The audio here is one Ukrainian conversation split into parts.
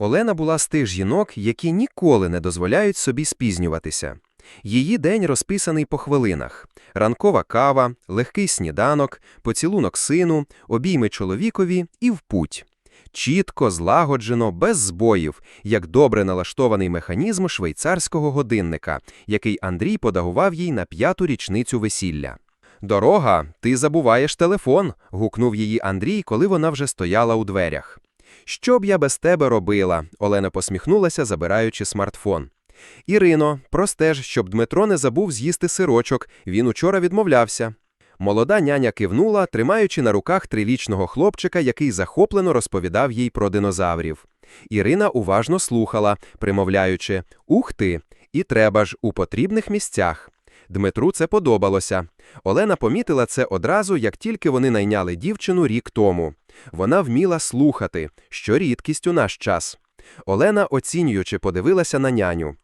Олена була з тих жінок, які ніколи не дозволяють собі спізнюватися. Її день розписаний по хвилинах: ранкова кава, легкий сніданок, поцілунок сину, обійми чоловікові і в путь. Чітко, злагоджено, без збоїв, як добре налаштований механізм швейцарського годинника, який Андрій подагував їй на п'яту річницю весілля. Дорога, ти забуваєш телефон. гукнув її Андрій, коли вона вже стояла у дверях. Що б я без тебе робила? Олена посміхнулася, забираючи смартфон. Ірино, простеж, щоб Дмитро не забув з'їсти сирочок, він учора відмовлявся. Молода няня кивнула, тримаючи на руках трирічного хлопчика, який захоплено розповідав їй про динозаврів. Ірина уважно слухала, примовляючи Ух ти! І треба ж у потрібних місцях. Дмитру це подобалося. Олена помітила це одразу, як тільки вони найняли дівчину рік тому. Вона вміла слухати, що рідкість у наш час. Олена, оцінюючи, подивилася на няню.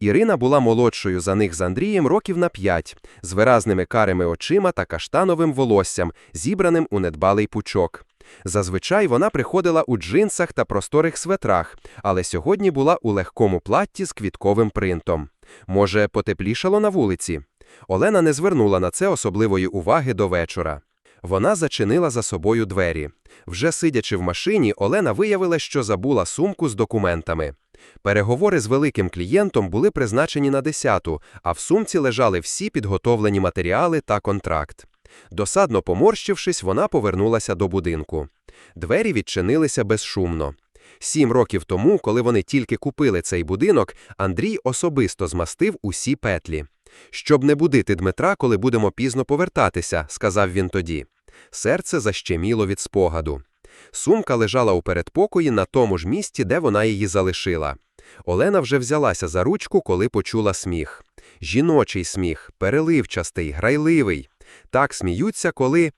Ірина була молодшою за них з Андрієм років на п'ять, з виразними карими очима та каштановим волоссям, зібраним у недбалий пучок. Зазвичай вона приходила у джинсах та просторих светрах, але сьогодні була у легкому платті з квітковим принтом. Може, потеплішало на вулиці? Олена не звернула на це особливої уваги до вечора. Вона зачинила за собою двері. Вже сидячи в машині, Олена виявила, що забула сумку з документами. Переговори з великим клієнтом були призначені на десяту, а в сумці лежали всі підготовлені матеріали та контракт. Досадно поморщившись, вона повернулася до будинку. Двері відчинилися безшумно. Сім років тому, коли вони тільки купили цей будинок, Андрій особисто змастив усі петлі. Щоб не будити Дмитра, коли будемо пізно повертатися, сказав він тоді. Серце защеміло від спогаду. Сумка лежала у передпокої на тому ж місці, де вона її залишила. Олена вже взялася за ручку, коли почула сміх. Жіночий сміх, переливчастий, грайливий. Так сміються, коли.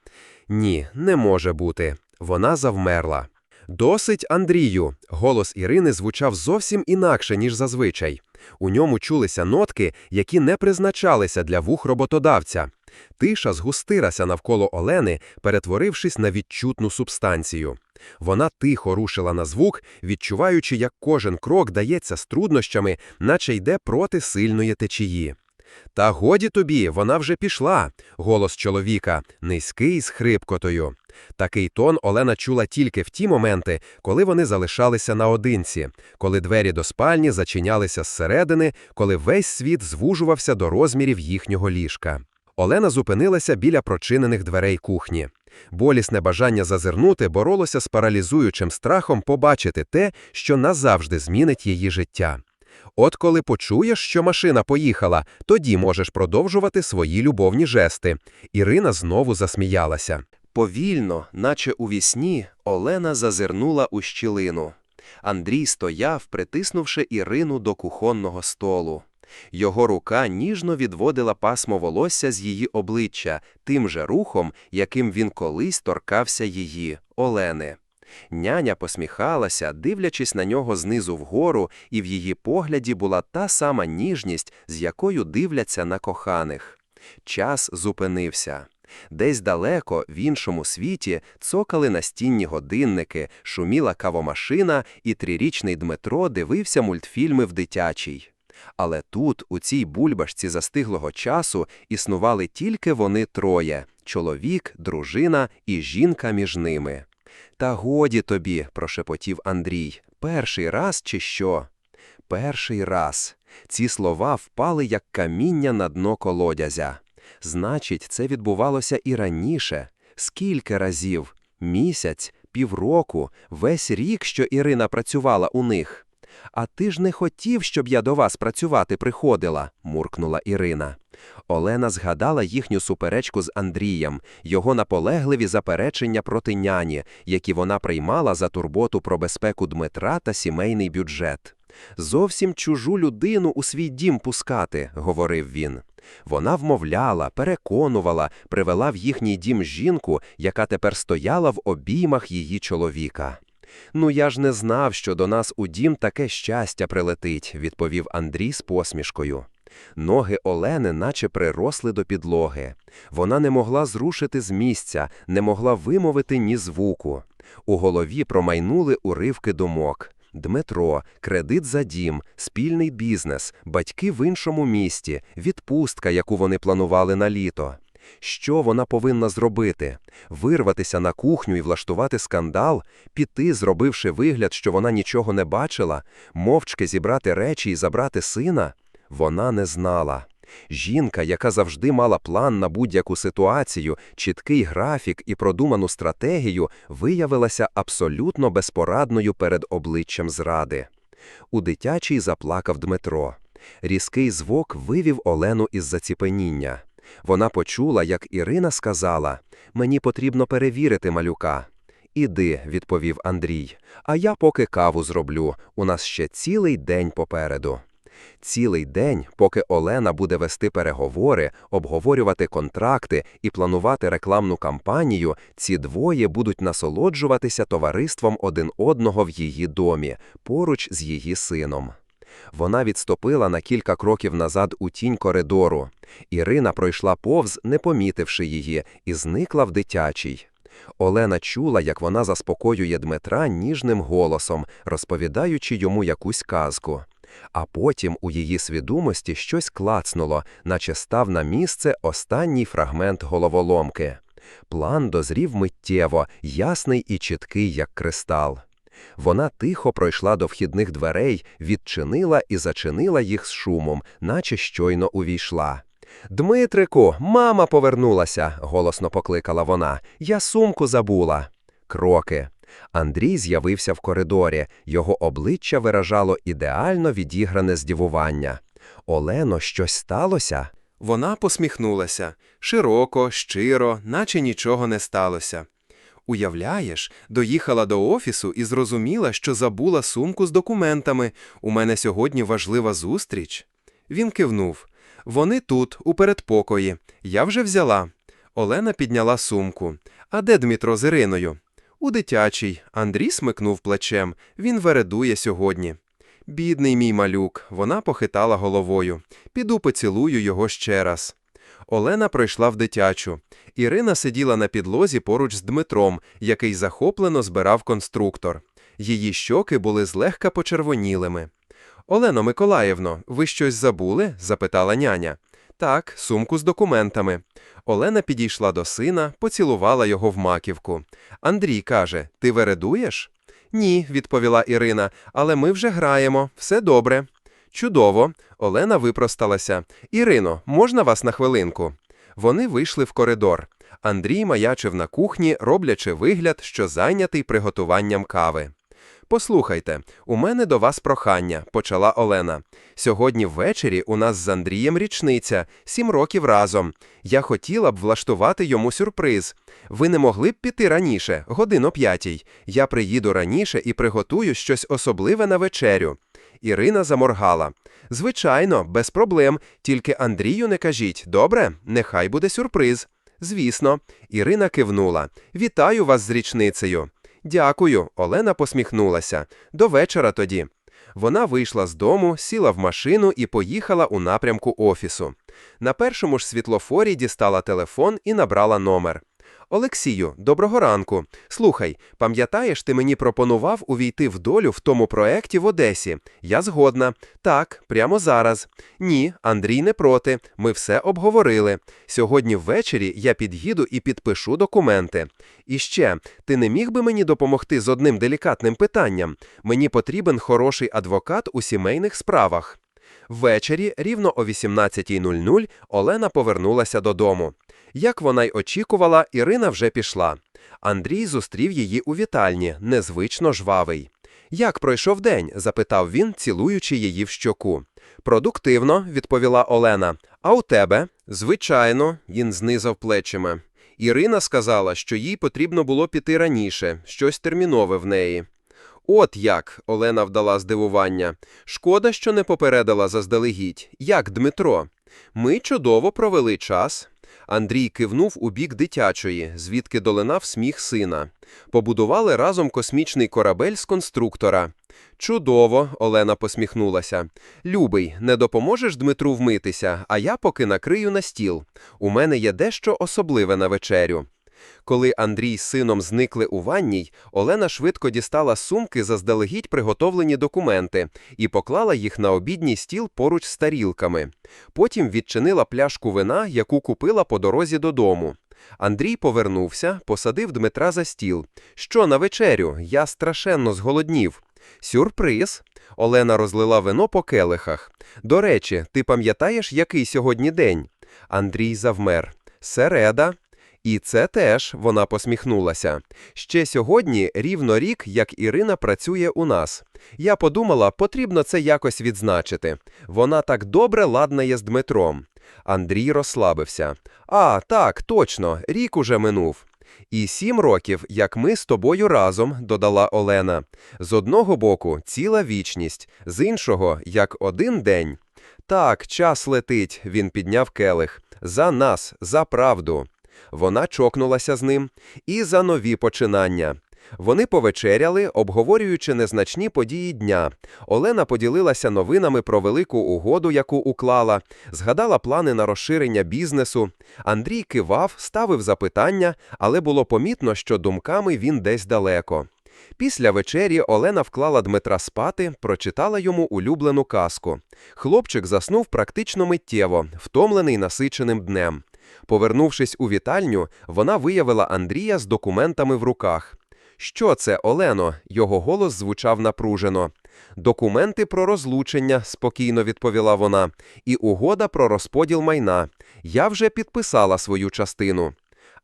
Ні, не може бути. Вона завмерла. Досить, Андрію. Голос Ірини звучав зовсім інакше, ніж зазвичай. У ньому чулися нотки, які не призначалися для вух роботодавця. Тиша згустирася навколо Олени, перетворившись на відчутну субстанцію. Вона тихо рушила на звук, відчуваючи, як кожен крок дається з труднощами, наче йде проти сильної течії. Та годі тобі, вона вже пішла, голос чоловіка, низький з хрипкотою. Такий тон Олена чула тільки в ті моменти, коли вони залишалися наодинці, коли двері до спальні зачинялися зсередини, коли весь світ звужувався до розмірів їхнього ліжка. Олена зупинилася біля прочинених дверей кухні. Болісне бажання зазирнути боролося з паралізуючим страхом побачити те, що назавжди змінить її життя. От коли почуєш, що машина поїхала, тоді можеш продовжувати свої любовні жести. Ірина знову засміялася. Повільно, наче у вісні, Олена зазирнула у щілину. Андрій стояв, притиснувши Ірину до кухонного столу. Його рука ніжно відводила пасмо волосся з її обличчя тим же рухом, яким він колись торкався її, Олени. Няня посміхалася, дивлячись на нього знизу вгору, і в її погляді була та сама ніжність, з якою дивляться на коханих. Час зупинився. Десь далеко, в іншому світі, цокали настінні годинники, шуміла кавомашина, і трирічний Дмитро дивився мультфільми в дитячій. Але тут, у цій бульбашці застиглого часу, існували тільки вони троє чоловік, дружина і жінка між ними. Та годі тобі, прошепотів Андрій, перший раз чи що? Перший раз. Ці слова впали як каміння на дно колодязя. Значить, це відбувалося і раніше. Скільки разів? Місяць, півроку, весь рік, що Ірина працювала у них. А ти ж не хотів, щоб я до вас працювати приходила, муркнула Ірина. Олена згадала їхню суперечку з Андрієм, його наполегливі заперечення проти няні, які вона приймала за турботу про безпеку Дмитра та сімейний бюджет. Зовсім чужу людину у свій дім пускати, говорив він. Вона вмовляла, переконувала, привела в їхній дім жінку, яка тепер стояла в обіймах її чоловіка. Ну, я ж не знав, що до нас у дім таке щастя прилетить, відповів Андрій з посмішкою. Ноги Олени наче приросли до підлоги. Вона не могла зрушити з місця, не могла вимовити ні звуку. У голові промайнули уривки думок. Дмитро, кредит за дім, спільний бізнес, батьки в іншому місті, відпустка, яку вони планували на літо. Що вона повинна зробити? Вирватися на кухню і влаштувати скандал, піти, зробивши вигляд, що вона нічого не бачила, мовчки зібрати речі і забрати сина? Вона не знала. Жінка, яка завжди мала план на будь-яку ситуацію, чіткий графік і продуману стратегію, виявилася абсолютно безпорадною перед обличчям зради. У дитячій заплакав Дмитро. Різкий звук вивів Олену із заціпеніння. Вона почула, як Ірина сказала: Мені потрібно перевірити малюка. Іди, відповів Андрій, а я поки каву зроблю. У нас ще цілий день попереду. Цілий день, поки Олена буде вести переговори, обговорювати контракти і планувати рекламну кампанію, ці двоє будуть насолоджуватися товариством один одного в її домі, поруч з її сином. Вона відступила на кілька кроків назад у тінь коридору. Ірина пройшла повз, не помітивши її, і зникла в дитячій. Олена чула, як вона заспокоює Дмитра ніжним голосом, розповідаючи йому якусь казку. А потім у її свідомості щось клацнуло, наче став на місце останній фрагмент головоломки. План дозрів миттєво, ясний і чіткий, як кристал. Вона тихо пройшла до вхідних дверей, відчинила і зачинила їх з шумом, наче щойно увійшла. Дмитрику, мама повернулася, голосно покликала вона. Я сумку забула. Кроки. Андрій з'явився в коридорі, його обличчя виражало ідеально відігране здивування. Олено, щось сталося? Вона посміхнулася широко, щиро, наче нічого не сталося. Уявляєш, доїхала до офісу і зрозуміла, що забула сумку з документами. У мене сьогодні важлива зустріч. Він кивнув. Вони тут, у передпокої. Я вже взяла. Олена підняла сумку. А де Дмитро з Іриною? У дитячій. Андрій смикнув плечем. Він вередує сьогодні. Бідний мій малюк, вона похитала головою. Піду поцілую його ще раз. Олена пройшла в дитячу. Ірина сиділа на підлозі поруч з Дмитром, який захоплено збирав конструктор. Її щоки були злегка почервонілими. Олено Миколаївно, ви щось забули? запитала няня. Так, сумку з документами. Олена підійшла до сина, поцілувала його в маківку. Андрій каже: Ти вередуєш? Ні, відповіла Ірина, але ми вже граємо, все добре. Чудово. Олена випросталася. Ірино, можна вас на хвилинку? Вони вийшли в коридор. Андрій маячив на кухні, роблячи вигляд, що зайнятий приготуванням кави. Послухайте, у мене до вас прохання, почала Олена. Сьогодні ввечері у нас з Андрієм річниця, сім років разом. Я хотіла б влаштувати йому сюрприз. Ви не могли б піти раніше, годин о п'ятій. Я приїду раніше і приготую щось особливе на вечерю. Ірина заморгала. Звичайно, без проблем, тільки Андрію не кажіть, добре, нехай буде сюрприз. Звісно, Ірина кивнула. Вітаю вас з річницею. Дякую, Олена посміхнулася. До вечора тоді. Вона вийшла з дому, сіла в машину і поїхала у напрямку офісу. На першому ж світлофорі дістала телефон і набрала номер. Олексію, доброго ранку. Слухай, пам'ятаєш, ти мені пропонував увійти в долю в тому проекті в Одесі. Я згодна. Так, прямо зараз. Ні, Андрій не проти. Ми все обговорили. Сьогодні ввечері я під'їду і підпишу документи. І ще, ти не міг би мені допомогти з одним делікатним питанням? Мені потрібен хороший адвокат у сімейних справах. Ввечері, рівно о 18.00, Олена повернулася додому. Як вона й очікувала, Ірина вже пішла. Андрій зустрів її у вітальні, незвично жвавий. Як пройшов день? запитав він, цілуючи її в щоку. Продуктивно, відповіла Олена. А у тебе? Звичайно, він знизав плечима. Ірина сказала, що їй потрібно було піти раніше, щось термінове в неї. От як, Олена вдала здивування. Шкода, що не попередила заздалегідь. Як Дмитро? Ми чудово провели час. Андрій кивнув у бік дитячої, звідки долинав сміх сина. Побудували разом космічний корабель з конструктора. Чудово, Олена посміхнулася. Любий, не допоможеш Дмитру вмитися, а я поки накрию на стіл. У мене є дещо особливе на вечерю. Коли Андрій з сином зникли у ванній, Олена швидко дістала сумки заздалегідь приготовлені документи і поклала їх на обідній стіл поруч з тарілками. Потім відчинила пляшку вина, яку купила по дорозі додому. Андрій повернувся, посадив Дмитра за стіл. Що на вечерю? Я страшенно зголоднів. Сюрприз. Олена розлила вино по келихах. До речі, ти пам'ятаєш, який сьогодні день? Андрій завмер. Середа. І це теж, вона посміхнулася. Ще сьогодні рівно рік, як Ірина працює у нас. Я подумала, потрібно це якось відзначити. Вона так добре ладнає з Дмитром. Андрій розслабився. А, так, точно, рік уже минув. І сім років, як ми з тобою разом, додала Олена. З одного боку ціла вічність, з іншого як один день. Так, час летить, він підняв келих. За нас, за правду. Вона чокнулася з ним і за нові починання. Вони повечеряли, обговорюючи незначні події дня. Олена поділилася новинами про велику угоду, яку уклала, згадала плани на розширення бізнесу. Андрій кивав, ставив запитання, але було помітно, що думками він десь далеко. Після вечері Олена вклала Дмитра спати, прочитала йому улюблену казку. Хлопчик заснув практично миттєво, втомлений насиченим днем. Повернувшись у вітальню, вона виявила Андрія з документами в руках. Що це, Олено? Його голос звучав напружено. Документи про розлучення, спокійно відповіла вона, і угода про розподіл майна. Я вже підписала свою частину.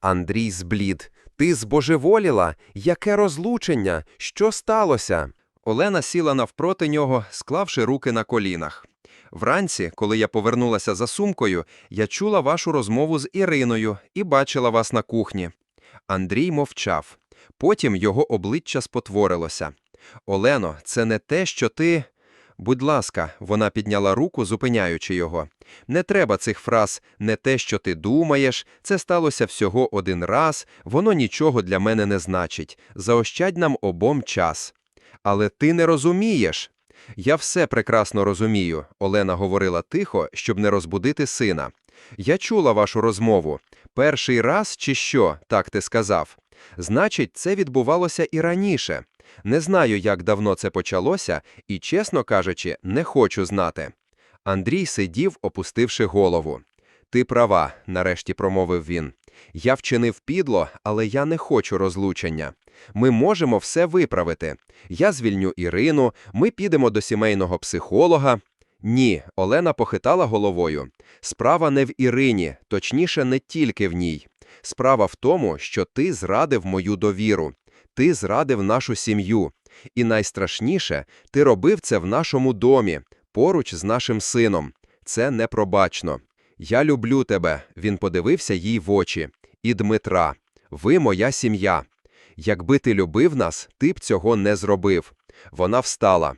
Андрій зблід. Ти збожеволіла? Яке розлучення? Що сталося? Олена сіла навпроти нього, склавши руки на колінах. Вранці, коли я повернулася за сумкою, я чула вашу розмову з Іриною і бачила вас на кухні. Андрій мовчав. Потім його обличчя спотворилося. Олено, це не те, що ти. Будь ласка, вона підняла руку, зупиняючи його. Не треба цих фраз не те, що ти думаєш, це сталося всього один раз, воно нічого для мене не значить. Заощадь нам обом час. Але ти не розумієш. Я все прекрасно розумію, Олена говорила тихо, щоб не розбудити сина. Я чула вашу розмову. Перший раз чи що, так ти сказав. Значить, це відбувалося і раніше. Не знаю, як давно це почалося, і, чесно кажучи, не хочу знати. Андрій сидів, опустивши голову. Ти права, нарешті промовив він. Я вчинив підло, але я не хочу розлучення. Ми можемо все виправити. Я звільню Ірину, ми підемо до сімейного психолога. Ні, Олена похитала головою. Справа не в Ірині, точніше, не тільки в ній. Справа в тому, що ти зрадив мою довіру, ти зрадив нашу сім'ю. І найстрашніше, ти робив це в нашому домі, поруч з нашим сином. Це непробачно. Я люблю тебе, він подивився їй в очі. І Дмитра, ви моя сім'я. Якби ти любив нас, ти б цього не зробив. Вона встала.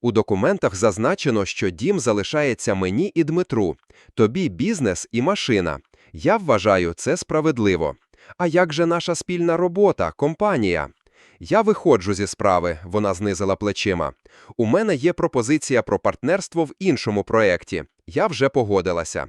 У документах зазначено, що дім залишається мені і Дмитру, тобі бізнес і машина. Я вважаю це справедливо. А як же наша спільна робота, компанія? Я виходжу зі справи, вона знизила плечима. У мене є пропозиція про партнерство в іншому проєкті. Я вже погодилася.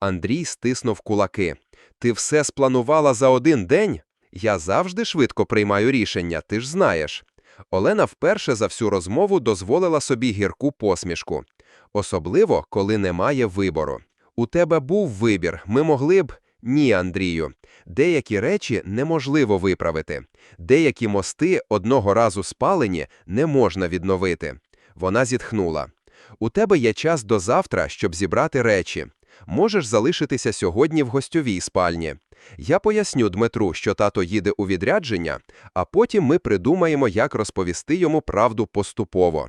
Андрій стиснув кулаки. Ти все спланувала за один день? Я завжди швидко приймаю рішення, ти ж знаєш. Олена вперше за всю розмову дозволила собі гірку посмішку. Особливо, коли немає вибору. У тебе був вибір, ми могли б. Ні, Андрію. Деякі речі неможливо виправити. Деякі мости одного разу спалені не можна відновити. Вона зітхнула. У тебе є час до завтра, щоб зібрати речі. Можеш залишитися сьогодні в гостьовій спальні. Я поясню Дмитру, що тато їде у відрядження, а потім ми придумаємо, як розповісти йому правду поступово.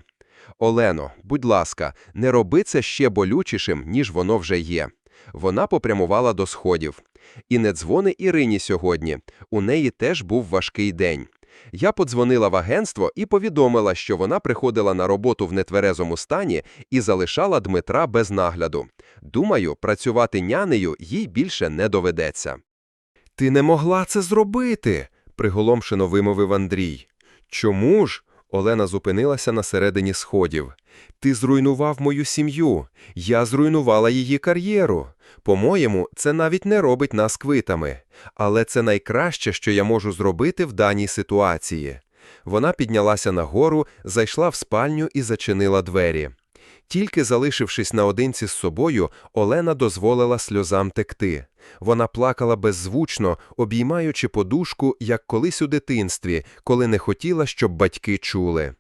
Олено, будь ласка, не роби це ще болючішим, ніж воно вже є. Вона попрямувала до сходів. І не дзвони Ірині сьогодні. У неї теж був важкий день. Я подзвонила в агентство і повідомила, що вона приходила на роботу в нетверезому стані і залишала Дмитра без нагляду. Думаю, працювати нянею їй більше не доведеться. Ти не могла це зробити, приголомшено вимовив Андрій. Чому ж? Олена зупинилася на середині сходів. Ти зруйнував мою сім'ю. Я зруйнувала її кар'єру. По-моєму, це навіть не робить нас квитами. Але це найкраще, що я можу зробити в даній ситуації. Вона піднялася нагору, зайшла в спальню і зачинила двері. Тільки залишившись наодинці з собою, Олена дозволила сльозам текти. Вона плакала беззвучно, обіймаючи подушку, як колись у дитинстві, коли не хотіла, щоб батьки чули.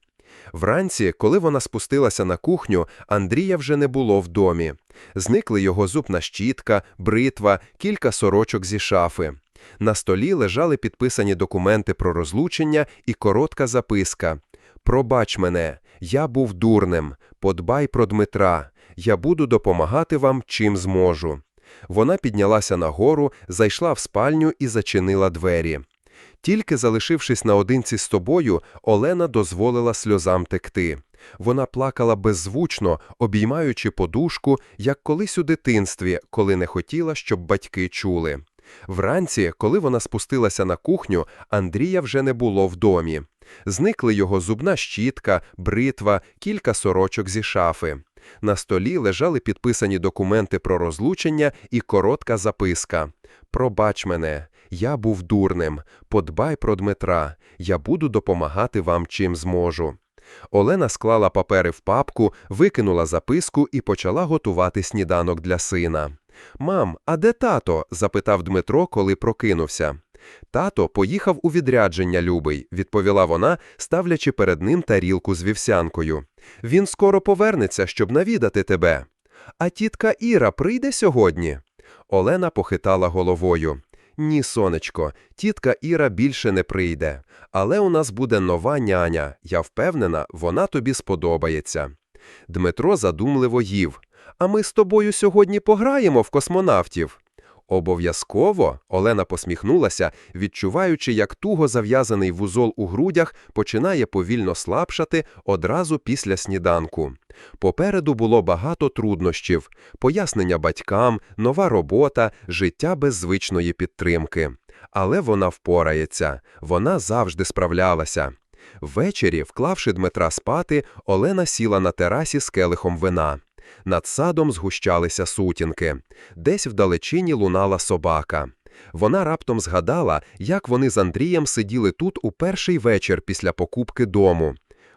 Вранці, коли вона спустилася на кухню, Андрія вже не було в домі. Зникли його зубна щітка, бритва, кілька сорочок зі шафи. На столі лежали підписані документи про розлучення і коротка записка. «Пробач мене, я був дурним, подбай про Дмитра, я буду допомагати вам, чим зможу». Вона піднялася нагору, зайшла в спальню і зачинила двері. Тільки залишившись наодинці з тобою, Олена дозволила сльозам текти. Вона плакала беззвучно, обіймаючи подушку, як колись у дитинстві, коли не хотіла, щоб батьки чули. Вранці, коли вона спустилася на кухню, Андрія вже не було в домі. Зникли його зубна щітка, бритва, кілька сорочок зі шафи. На столі лежали підписані документи про розлучення і коротка записка. «Пробач мене, я був дурним, подбай про Дмитра, я буду допомагати вам чим зможу». Олена склала папери в папку, викинула записку і почала готувати сніданок для сина. «Мам, а де тато?» – запитав Дмитро, коли прокинувся. Тато поїхав у відрядження, любий, відповіла вона, ставлячи перед ним тарілку з вівсянкою. Він скоро повернеться, щоб навідати тебе. А тітка Іра прийде сьогодні? Олена похитала головою. Ні, сонечко, тітка Іра більше не прийде. Але у нас буде нова няня. Я впевнена, вона тобі сподобається. Дмитро задумливо їв. А ми з тобою сьогодні пограємо в космонавтів. Обов'язково Олена посміхнулася, відчуваючи, як туго зав'язаний вузол у грудях починає повільно слабшати одразу після сніданку. Попереду було багато труднощів: пояснення батькам, нова робота, життя без звичної підтримки. Але вона впорається, вона завжди справлялася. Ввечері, вклавши Дмитра спати, Олена сіла на терасі з келихом вина. Над садом згущалися сутінки. Десь вдалечині лунала собака. Вона раптом згадала, як вони з Андрієм сиділи тут у перший вечір після покупки дому.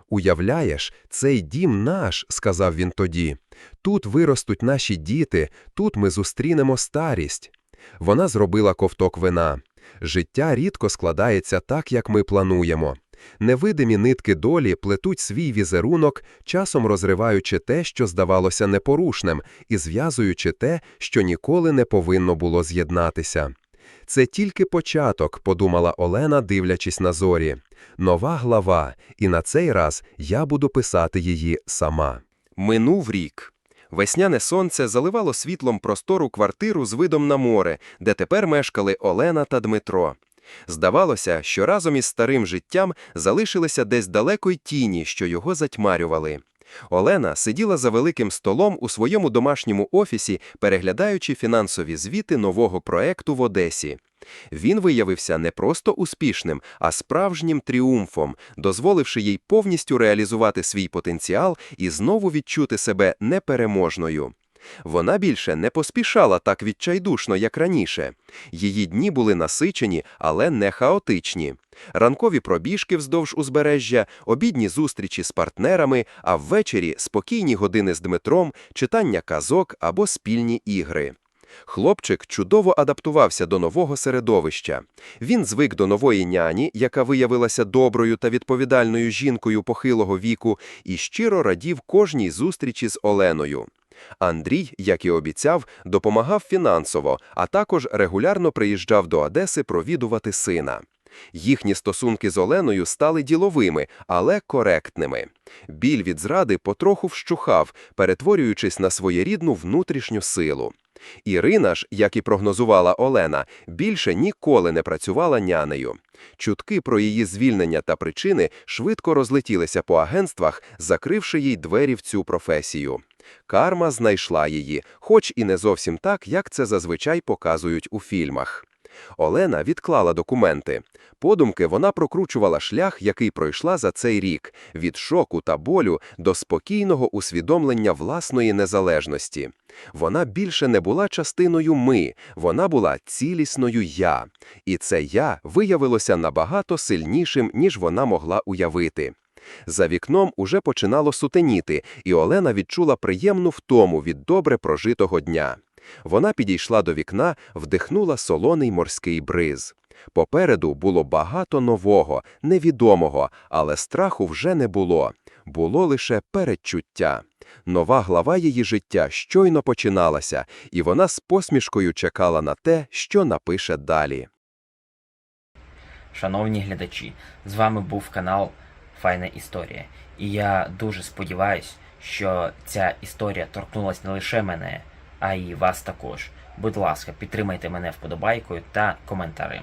Уявляєш, цей дім наш, сказав він тоді. Тут виростуть наші діти, тут ми зустрінемо старість. Вона зробила ковток вина. Життя рідко складається так, як ми плануємо. Невидимі нитки долі плетуть свій візерунок, часом розриваючи те, що здавалося непорушним, і зв'язуючи те, що ніколи не повинно було з'єднатися. Це тільки початок, подумала Олена, дивлячись на зорі. Нова глава, і на цей раз я буду писати її сама. Минув рік. Весняне сонце заливало світлом простору квартиру з видом на море, де тепер мешкали Олена та Дмитро. Здавалося, що разом із старим життям залишилися десь далеко й тіні, що його затьмарювали. Олена сиділа за великим столом у своєму домашньому офісі, переглядаючи фінансові звіти нового проекту в Одесі. Він виявився не просто успішним, а справжнім тріумфом, дозволивши їй повністю реалізувати свій потенціал і знову відчути себе непереможною. Вона більше не поспішала так відчайдушно, як раніше. Її дні були насичені, але не хаотичні. Ранкові пробіжки вздовж узбережжя, обідні зустрічі з партнерами, а ввечері спокійні години з Дмитром, читання казок або спільні ігри. Хлопчик чудово адаптувався до нового середовища. Він звик до нової няні, яка виявилася доброю та відповідальною жінкою похилого віку, і щиро радів кожній зустрічі з Оленою. Андрій, як і обіцяв, допомагав фінансово, а також регулярно приїжджав до Одеси провідувати сина. Їхні стосунки з Оленою стали діловими, але коректними. Біль від зради потроху вщухав, перетворюючись на своєрідну внутрішню силу. Ірина ж, як і прогнозувала Олена, більше ніколи не працювала нянею. Чутки про її звільнення та причини швидко розлетілися по агентствах, закривши їй двері в цю професію. Карма знайшла її, хоч і не зовсім так, як це зазвичай показують у фільмах. Олена відклала документи. Подумки вона прокручувала шлях, який пройшла за цей рік, від шоку та болю до спокійного усвідомлення власної незалежності. Вона більше не була частиною «ми», вона була цілісною «я». І це «я» виявилося набагато сильнішим, ніж вона могла уявити. За вікном уже починало сутеніти, і Олена відчула приємну втому від добре прожитого дня. Вона підійшла до вікна, вдихнула солоний морський бриз. Попереду було багато нового, невідомого, але страху вже не було. Було лише передчуття. Нова глава її життя щойно починалася, і вона з посмішкою чекала на те, що напише далі. Шановні глядачі, з вами був канал Файна Історія. І я дуже сподіваюсь, що ця історія торкнулась не лише мене, а й вас також. Будь ласка, підтримайте мене вподобайкою та коментарем.